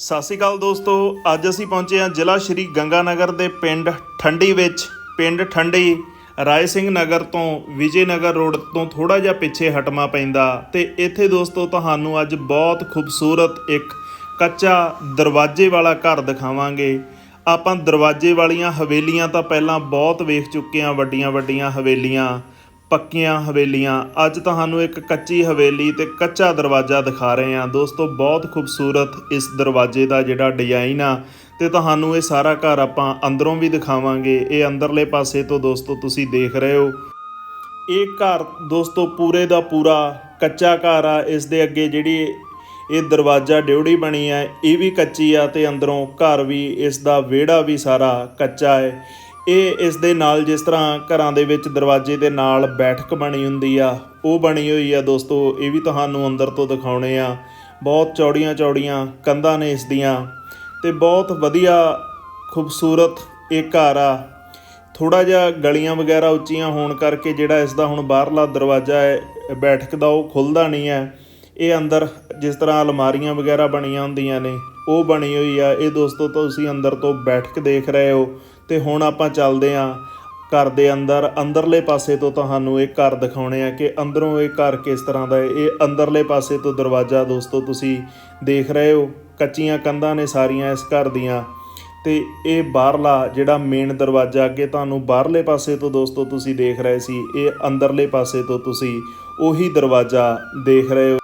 ਸਤਿ ਸ਼੍ਰੀ ਅਕਾਲ ਦੋਸਤੋ, ਅੱਜ ਅਸੀਂ ਪਹੁੰਚੇ ਹਾਂ ਜ਼ਿਲ੍ਹਾ ਸ਼੍ਰੀ ਗੰਗਾਨਗਰ ਦੇ ਪਿੰਡ ਠੰਡੀ ਵਿੱਚ। ਪਿੰਡ ਠੰਡੀ, ਰਾਏ ਸਿੰਘ ਨਗਰ ਤੋਂ ਵਿਜੇ ਨਗਰ ਰੋਡ ਤੋਂ ਥੋੜਾ ਜਿਹਾ ਪਿੱਛੇ ਹਟਮਾ ਪੈਂਦਾ। ਤੇ ਇੱਥੇ ਦੋਸਤੋ, ਤੁਹਾਨੂੰ ਅੱਜ ਬਹੁਤ ਖੂਬਸੂਰਤ ਇੱਕ ਕੱਚਾ ਦਰਵਾਜ਼ੇ ਵਾਲਾ ਘਰ ਦਿਖਾਵਾਂਗੇ। ਆਪਾਂ ਦਰਵਾਜ਼ੇ ਵਾਲੀਆਂ ਹਵੇਲੀਆਂ ਤਾਂ ਪਹਿਲਾਂ ਬਹੁਤ ਵੇਖ ਚੁੱਕੇ ਹਾਂ ਵੱਡੀਆਂ ਵੱਡੀਆਂ ਹਵੇਲੀਆਂ। ਪੱਕੀਆਂ ਹਵੇਲੀਆਂ। ਅੱਜ ਤੁਹਾਨੂੰ ਇੱਕ ਕੱਚੀ ਹਵੇਲੀ ਤੇ ਕੱਚਾ ਦਰਵਾਜ਼ਾ ਦਿਖਾ ਰਹੇ ਹਾਂ। ਦੋਸਤੋ, ਬਹੁਤ ਖੂਬਸੂਰਤ ਇਸ ਦਰਵਾਜ਼ੇ ਦਾ ਜਿਹੜਾ ਡਿਜ਼ਾਈਨ ਆ ਤੇ ਤੁਹਾਨੂੰ ਇਹ ਸਾਰਾ ਘਰ ਆਪਾਂ ਅੰਦਰੋਂ ਵੀ ਦਿਖਾਵਾਂਗੇ। ਇਹ ਅੰਦਰਲੇ ਪਾਸੇ ਤੋਂ ਦੋਸਤੋ ਤੁਸੀਂ ਦੇਖ ਰਹੇ ਹੋ। ਇਹ ਘਰ ਦੋਸਤੋ ਪੂਰੇ ਦਾ ਪੂਰਾ ਕੱਚਾ ਘਰ ਆ। ਇਸ ਦੇ ਅੱਗੇ ਜਿਹੜੀ ਇਹ ਦਰਵਾਜ਼ਾ ਡਿਉੜੀ ਬਣੀ ਹੈ ਇਹ ਵੀ ਕੱਚੀ ਆ ਤੇ ਅੰਦਰੋਂ ਘਰ ਵੀ, ਇਸ ਦਾ ਵਿਹੜਾ ਵੀ ਸਾਰਾ ਕੱਚਾ ਹੈ। ਇਹ ਇਸ ਦੇ ਨਾਲ ਜਿਸ ਤਰ੍ਹਾਂ ਘਰਾਂ ਦੇ ਵਿੱਚ ਦਰਵਾਜ਼ੇ ਦੇ ਨਾਲ ਬੈਠਕ ਬਣੀ ਹੁੰਦੀ ਆ, ਉਹ ਬਣੀ ਹੋਈ ਆ ਦੋਸਤੋ, ਇਹ ਵੀ ਤੁਹਾਨੂੰ ਅੰਦਰ ਤੋਂ ਦਿਖਾਉਣੇ ਆ। ਬਹੁਤ ਚੌੜੀਆਂ ਚੌੜੀਆਂ ਕੰਧਾਂ ਨੇ ਇਸ ਦੀਆਂ ਤੇ ਬਹੁਤ ਵਧੀਆ ਖੂਬਸੂਰਤ ਇਹ ਘਰ ਆ। ਥੋੜਾ ਜਿਹਾ ਗਲੀਆਂ ਵਗੈਰਾ ਉੱਚੀਆਂ ਹੋਣ ਕਰਕੇ ਜਿਹੜਾ ਇਸ ਦਾ ਹੁਣ ਬਾਹਰਲਾ ਦਰਵਾਜ਼ਾ ਹੈ, ਬੈਠਕ ਦਾ ਉਹ ਖੁੱਲਦਾ ਨਹੀਂ ਹੈ। ਇਹ ਅੰਦਰ ਜਿਸ ਤਰ੍ਹਾਂ ਅਲਮਾਰੀਆਂ ਵਗੈਰਾ ਬਣੀਆਂ ਹੁੰਦੀਆਂ ਨੇ, ਉਹ ਬਣੀ ਹੋਈ ਆ। ਇਹ ਦੋਸਤੋ, ਤੁਸੀਂ ਅੰਦਰ ਤੋਂ ਬੈਠਕ ਦੇਖ ਰਹੇ ਹੋ। ਤੇ ਹੁਣ ਆਪਾਂ ਚੱਲਦੇ ਆਂ ਘਰ ਦੇ ਅੰਦਰ, ਅੰਦਰਲੇ ਪਾਸੇ ਤੋਂ ਤੁਹਾਨੂੰ ਇਹ ਘਰ ਦਿਖਾਉਣੇ ਆ ਕਿ ਅੰਦਰੋਂ ਇਹ ਘਰ ਕਿਸ ਤਰ੍ਹਾਂ ਦਾ ਹੈ। ਇਹ ਅੰਦਰਲੇ ਪਾਸੇ ਤੋਂ ਦਰਵਾਜ਼ਾ ਦੋਸਤੋ ਤੁਸੀਂ ਦੇਖ ਰਹੇ ਹੋ, ਕੱਚੀਆਂ ਕੰਧਾਂ ਨੇ ਸਾਰੀਆਂ ਇਸ ਘਰ ਦੀਆਂ। ਤੇ ਇਹ ਬਾਹਰਲਾ ਜਿਹੜਾ ਮੇਨ ਦਰਵਾਜ਼ਾ ਅੱਗੇ ਤੁਹਾਨੂੰ ਬਾਹਰਲੇ ਪਾਸੇ ਤੋਂ ਦੋਸਤੋ ਤੁਸੀਂ ਦੇਖ ਰਹੇ ਸੀ, ਇਹ ਅੰਦਰਲੇ ਪਾਸੇ ਤੋਂ ਤੁਸੀਂ ਉਹੀ ਦਰਵਾਜ਼ਾ ਦੇਖ ਰਹੇ ਹੋ।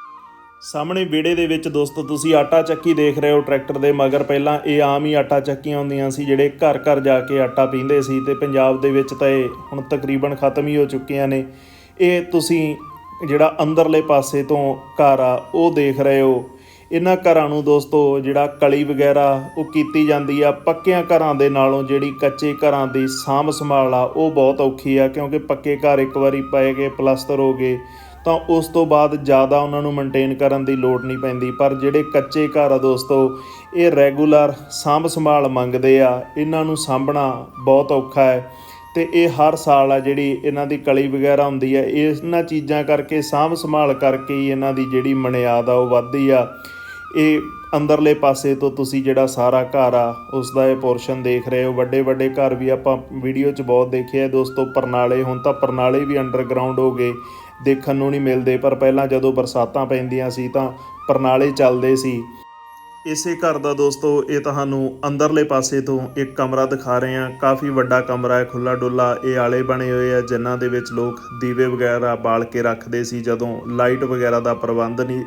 ਸਾਹਮਣੇ ਵਿਹੜੇ ਦੇ ਵਿੱਚ ਦੋਸਤੋ, ਤੁਸੀਂ ਆਟਾ ਚੱਕੀ ਦੇਖ ਰਹੇ ਹੋ ਟਰੈਕਟਰ ਦੇ, ਮਗਰ ਪਹਿਲਾਂ ਇਹ ਆਮ ਹੀ ਆਟਾ ਚੱਕੀਆਂ ਹੁੰਦੀਆਂ ਸੀ, ਜਿਹੜੇ ਘਰ ਘਰ ਜਾ ਕੇ ਆਟਾ ਪੀਂਦੇ ਸੀ ਤੇ ਪੰਜਾਬ ਦੇ ਵਿੱਚ ਤਾਂ ਇਹ ਹੁਣ ਤਕਰੀਬਨ ਖਤਮ ਹੀ ਹੋ ਚੁੱਕੀਆਂ ਨੇ। ਇਹ ਤੁਸੀਂ ਜਿਹੜਾ ਅੰਦਰਲੇ ਪਾਸੇ ਤੋਂ ਘਰ ਆ, ਉਹ ਦੇਖ ਰਹੇ ਹੋ। ਇਹਨਾਂ ਘਰਾਂ ਨੂੰ ਦੋਸਤੋ, ਜਿਹੜਾ ਕਲੀ ਵਗੈਰਾ, ਉਹ ਕੀਤੀ ਜਾਂਦੀ ਆ। ਪੱਕਿਆਂ ਘਰਾਂ ਦੇ ਨਾਲੋਂ ਜਿਹੜੀ ਕੱਚੇ ਘਰਾਂ ਦੀ ਸਾਂਭ ਸੰਭਾਲ ਆ, ਉਹ ਬਹੁਤ ਔਖੀ ਆ, ਕਿਉਂਕਿ ਪੱਕੇ ਘਰ ਇੱਕ ਵਾਰੀ ਪਏ ਗਏ, ਪਲਸਤਰ ਹੋ ਗਏ। ਤਾਂ ਉਸ ਤੋਂ ਬਾਅਦ ਜ਼ਿਆਦਾ ਉਹਨਾਂ ਨੂੰ ਮੇਨਟੇਨ ਕਰਨ ਦੀ ਲੋੜ ਨਹੀਂ ਪੈਂਦੀ। ਪਰ ਜਿਹੜੇ ਕੱਚੇ ਘਰ ਆ ਦੋਸਤੋ, ਇਹ ਰੈਗੂਲਰ ਸਾਂਭ ਸੰਭਾਲ ਮੰਗਦੇ ਆ। ਇਹਨਾਂ ਨੂੰ ਸਾਂਭਣਾ ਬਹੁਤ ਔਖਾ ਹੈ ਤੇ ਇਹ ਹਰ ਸਾਲ ਆ ਜਿਹੜੀ ਇਹਨਾਂ ਦੀ ਕਲੀ ਵਗੈਰਾ ਹੁੰਦੀ ਹੈ ਇਹਨਾਂ ਚੀਜ਼ਾਂ ਕਰਕੇ ਸਾਂਭ ਸੰਭਾਲ ਕਰਕੇ ਹੀ ਇਹਨਾਂ ਦੀ ਜਿਹੜੀ ਮਨਿਆਦ ਆ ਉਹ ਵੱਧਦੀ ਆ। ਇਹ ਅੰਦਰਲੇ ਪਾਸੇ ਤੋਂ ਤੁਸੀਂ ਜਿਹੜਾ ਸਾਰਾ ਘਰ ਆ, ਉਸ ਦਾ ਇਹ ਪੋਰਸ਼ਨ ਦੇਖ ਰਹੇ ਹੋ। ਵੱਡੇ ਵੱਡੇ ਘਰ ਵੀ ਆਪਾਂ ਵੀਡੀਓ 'ਚ ਬਹੁਤ ਦੇਖੇ ਦੋਸਤੋ ਪਰਨਾਲੇ ਹੁਣ ਤਾਂ ਪਰਨਾਲੇ ਵੀ ਅੰਡਰਗਰਾਉਂਡ ਹੋ ਗਏ। ਦੇਖਣ ਨੂੰ ਨਹੀਂ ਮਿਲਦੇ, ਪਰ ਪਹਿਲਾਂ ਜਦੋਂ ਬਰਸਾਤਾਂ ਪੈਂਦੀਆਂ ਸੀ ਤਾਂ ਪਰਨਾਲੇ ਚੱਲਦੇ ਸੀ। ਇਸੇ ਘਰ ਦਾ ਦੋਸਤੋ, ਇਹ ਤੁਹਾਨੂੰ ਅੰਦਰਲੇ ਪਾਸੇ ਤੋਂ ਇੱਕ ਕਮਰਾ ਦਿਖਾ ਰਹੇ ਹਾਂ। ਕਾਫੀ ਵੱਡਾ ਕਮਰਾ ਹੈ ਖੁੱਲਾ ਡੁੱਲਾ ਇਹ ਆਲੇ ਬਣੇ ਹੋਏ ਆ, ਜਿਨ੍ਹਾਂ ਦੇ ਵਿੱਚ ਲੋਕ ਦੀਵੇ ਵਗੈਰਾ ਬਾਲ ਕੇ ਰੱਖਦੇ ਸੀ, ਜਦੋਂ ਲਾਈਟ ਵਗੈਰਾ ਦਾ ਪ੍ਰਬੰਧ ਨਹੀਂ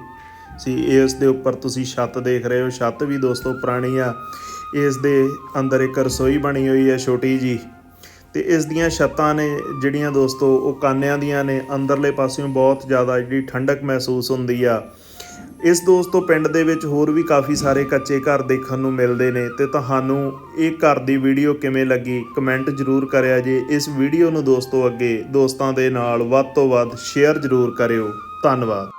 ਸੀ। ਇਸ ਦੇ ਉੱਪਰ ਤੁਸੀਂ ਛੱਤ ਦੇਖ ਰਹੇ ਹੋ। ਛੱਤ ਵੀ ਦੋਸਤੋ ਪੁਰਾਣੀ ਆ। ਇਸ ਦੇ ਅੰਦਰ ਇੱਕ ਰਸੋਈ ਬਣੀ ਹੋਈ ਹੈ, ਛੋਟੀ ਜੀ ਤੇ ਇਸ ਦੀਆਂ ਛੱਤਾਂ ਨੇ ਜਿਹੜੀਆਂ ਦੋਸਤੋ, ਉਹ ਕਾਨਿਆਂ ਦੀਆਂ ਨੇ। ਅੰਦਰਲੇ ਪਾਸਿਓਂ ਬਹੁਤ ਜ਼ਿਆਦਾ ਜਿਹੜੀ ਠੰਡਕ ਮਹਿਸੂਸ ਹੁੰਦੀ ਆ। ਇਸ ਦੋਸਤੋ, ਪਿੰਡ ਦੇ ਵਿੱਚ ਹੋਰ ਵੀ ਕਾਫੀ ਸਾਰੇ ਕੱਚੇ ਘਰ ਦੇਖਣ ਨੂੰ ਮਿਲਦੇ ਨੇ ਤੇ ਤੁਹਾਨੂੰ ਇਹ ਘਰ ਦੀ ਵੀਡੀਓ ਕਿਵੇਂ ਲੱਗੀ, ਕਮੈਂਟ ਜ਼ਰੂਰ ਕਰਿਆ ਜੇ। ਇਸ ਵੀਡੀਓ ਨੂੰ ਦੋਸਤੋ, ਅੱਗੇ ਦੋਸਤਾਂ ਦੇ ਨਾਲ ਵੱਧ ਤੋਂ ਵੱਧ ਸ਼ੇਅਰ ਜ਼ਰੂਰ ਕਰਿਓ। ਧੰਨਵਾਦ।